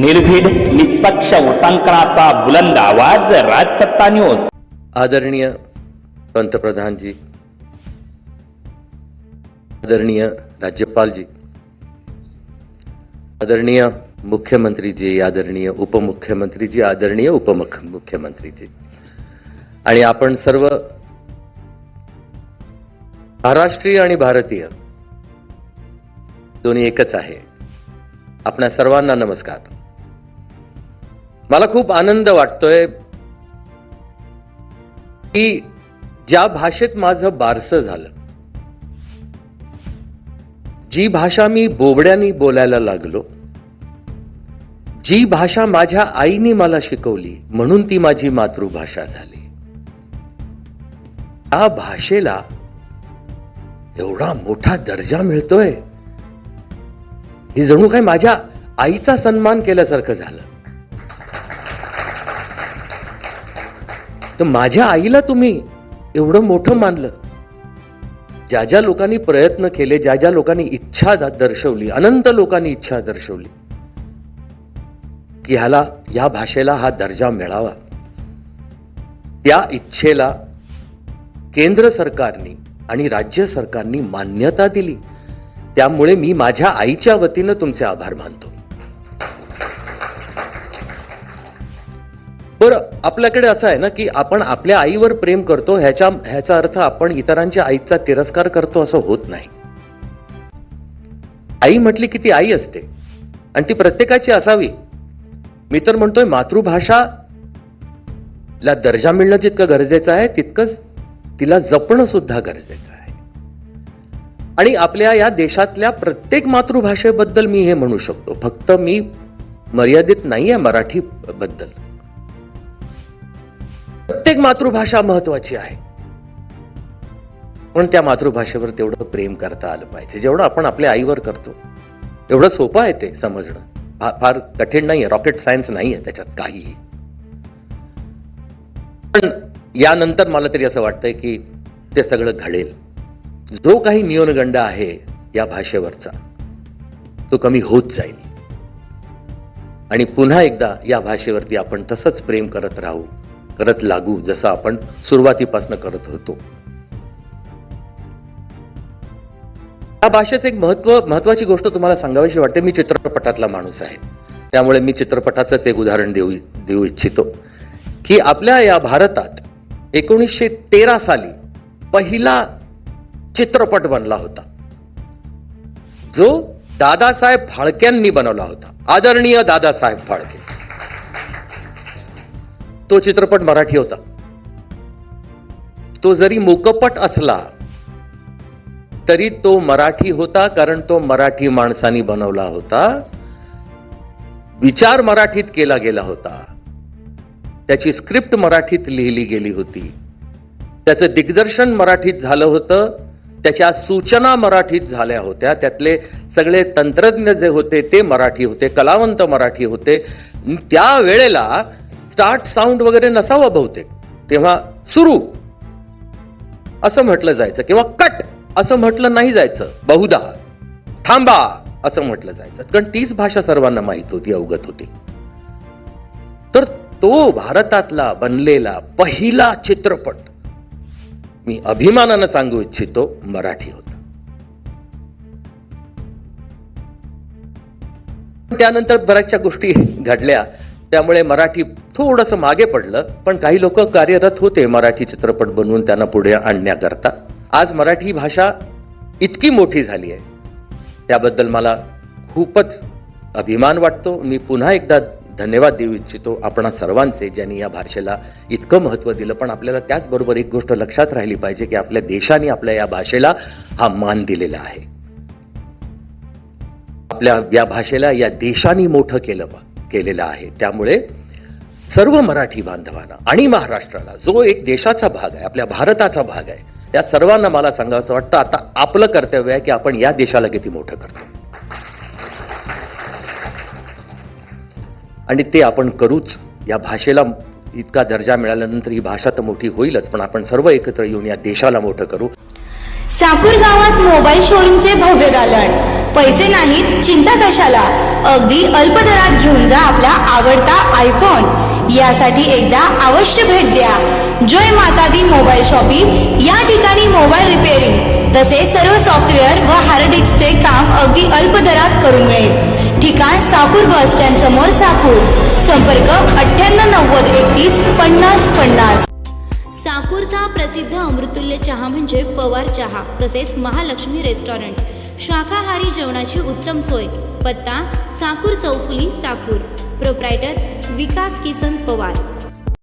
निर्भीड निष्पक्ष वृत्तांकनाचा बुलंद आवाज राजसत्ता न्यूज आदरणीय पंतप्रधानजी आदरणीय राज्यपालजी आदरणीय मुख्यमंत्रीजी आदरणीय उपमुख्यमंत्रीजी आदरणीय उपमुख मुख्यमंत्रीजी आणि आपण सर्व महाराष्ट्रीय आणि भारतीय दोन्ही एकच आहे. आपणा सर्वांना नमस्कार. मला खूप आनंद वाटतोय की ज्या भाषेत माझं बारसं झालं जी भाषा मी बोबड्यानी बोलायला लागलो जी भाषा माझ्या आईने मला शिकवली म्हणून ती माझी मातृभाषा झाली त्या भाषेला एवढा मोठा दर्जा मिळतोय. ही जणू काय माझ्या आईचा सन्मान केल्यासारखं झालं? तर माझ्या आईला तुम्ही एवढं मोठं मानलं. ज्या ज्या लोकांनी प्रयत्न केले ज्या ज्या लोकांनी इच्छा दर्शवली अनंत लोकांनी इच्छा दर्शवली की ह्याला या भाषेला हा दर्जा मिळावा. त्या इच्छेला केंद्र सरकारने आणि राज्य सरकारने मान्यता दिली. त्यामुळे मी माझ्या आईच्या वतीनं तुमचे आभार मानतो. आपल्याकडे असं आहे ना की आपण आपल्या आईवर प्रेम करतो ह्याच्या ह्याचा अर्थ आपण इतरांच्या आईचा तिरस्कार करतो असं होत नाही. आई म्हटली की ती आई असते आणि ती प्रत्येकाची असावी. मी तर म्हणतोय मातृभाषा ला दर्जा मिळणं जितकं गरजेचं आहे तितकंच तिला जपणं सुद्धा गरजेचं आहे. आणि आपल्या या देशातल्या प्रत्येक मातृभाषेबद्दल मी हे म्हणू शकतो. फक्त मी मर्यादित नाहीये मराठी बद्दल प्रत्येक मातृभाषा महत्वाची आहे. पण त्या मातृभाषेवर तेवढं प्रेम करता आलं पाहिजे. जेवढं आपण आपल्या आईवर करतो एवढं सोपं आहे ते समजणं. फार कठीण नाहीये रॉकेट सायन्स नाहीये त्याच्यात काहीही. पण यानंतर मला तरी असं वाटतंय की ते सगळं घडेल. जो काही नियोनगंड आहे या भाषेवरचा तो कमी होत जाईल. आणि पुन्हा एकदा या भाषेवरती आपण तसंच प्रेम करत राहू. करत लागू जसं आपण सुरुवातीपासून करत होतो. या भाषेचं एक महत्त्व महत्वाची गोष्ट तुम्हाला सांगावीशी वाटते मी चित्रपटातला माणूस आहे. त्यामुळे मी चित्रपटाचंच एक उदाहरण देऊ देऊ इच्छितो. की आपल्या या भारतात एकोणीसशे तेरा साली पहिला चित्रपट बनला होता. जो दादासाहेब फाळक्यांनी बनवला होता. आदरणीय दादासाहेब फाळके. तो चित्रपट मराठी होता. तो जरी मोकपट असला तरी तो मराठी होता कारण तो मराठी माणसानी बनवला होता. विचार मराठीत केला गेला होता. त्याची स्क्रिप्ट मराठीत लिहिली गेली होती. त्याचं दिग्दर्शन मराठीत झालं होतं. त्याच्या सूचना मराठीत झाल्या होत्या. त्यातले सगळे तंत्रज्ञ जे होते ते मराठी होते कलावंत मराठी होते. त्या वेळेला स्टार्ट साऊंड वगैरे नसावा बहुतेक. तेव्हा सुरू. असं म्हटलं जायचं. किंवा कट असं म्हटलं नाही जायचं. बहुधा. थांबा असं म्हटलं जायचं. कारण तीच भाषा सर्वांना माहीत होती अवगत होती. तर तो भारतातला बनलेला पहिला चित्रपट मी अभिमानानं सांगू इच्छितो मराठी होता. त्यानंतर बऱ्याचशा गोष्टी घडल्या. त्यामुळे मराठी थोडंसं मागे पडलं पण काही लोक कार्यरत होते मराठी चित्रपट बनवून त्यांना पुढे आणण्याकरता. आज मराठी भाषा इतकी मोठी झाली आहे. त्याबद्दल मला खूपच अभिमान वाटतो. मी पुन्हा एकदा धन्यवाद देऊ इच्छितो आपणा सर्वांचे ज्यांनी या भाषेला इतकं महत्त्व दिलं. पण आपल्याला त्याचबरोबर एक गोष्ट लक्षात राहिली पाहिजे की आपल्या देशाने आपल्या या भाषेला हा मान दिलेला आहे. आपल्या या भाषेला या देशाने मोठं केलं केलेलं आहे. त्यामुळे सर्व मराठी बांधवांना आणि महाराष्ट्राला जो एक देशाचा भाग आहे आपल्या भारताचा भाग आहे त्या सर्वांना मला सांगावं वाटतं आता आपलं कर्तव्य आहे की आपण या देशाला किती मोठं करतो. आणि ते आपण करूच. या भाषेला इतका दर्जा मिळाल्यानंतर ही भाषा तर मोठी होईलच पण आपण सर्व एकत्र येऊन या देशाला मोठं करू. साकूर गावात मोबाईल शोरूमचे भव्य दालन. पैसे नाहीत चिंता कशाला? अगदी अल्प दरात घेऊन जा आपला आवडता आयफोन यासाठी एकदा अवश्य भेट द्या. जय माता दी मोबाईल शॉपिंग या ठिकाणी मोबाईल रिपेअरिंग तसेच सर्व सॉफ्टवेअर व हार्ड डिस्कचे काम अगदी अल्प दरात करून मिळेल. ठिकाण साकूर बस स्टँड समोर साकूर. संपर्क अठ्ठ्याण्णव नव्वद एकतीस पन्नास पन्नास. साकूरचा प्रसिद्ध अमृतुल्य चहा म्हणजे पवार चहा तसेच महालक्ष्मी रेस्टॉरंट. शाकाहारी जेवणाची उत्तम सोय. पत्ता साकूर चौफुली साकूर. प्रोप्रायटर विकास किसन पवार.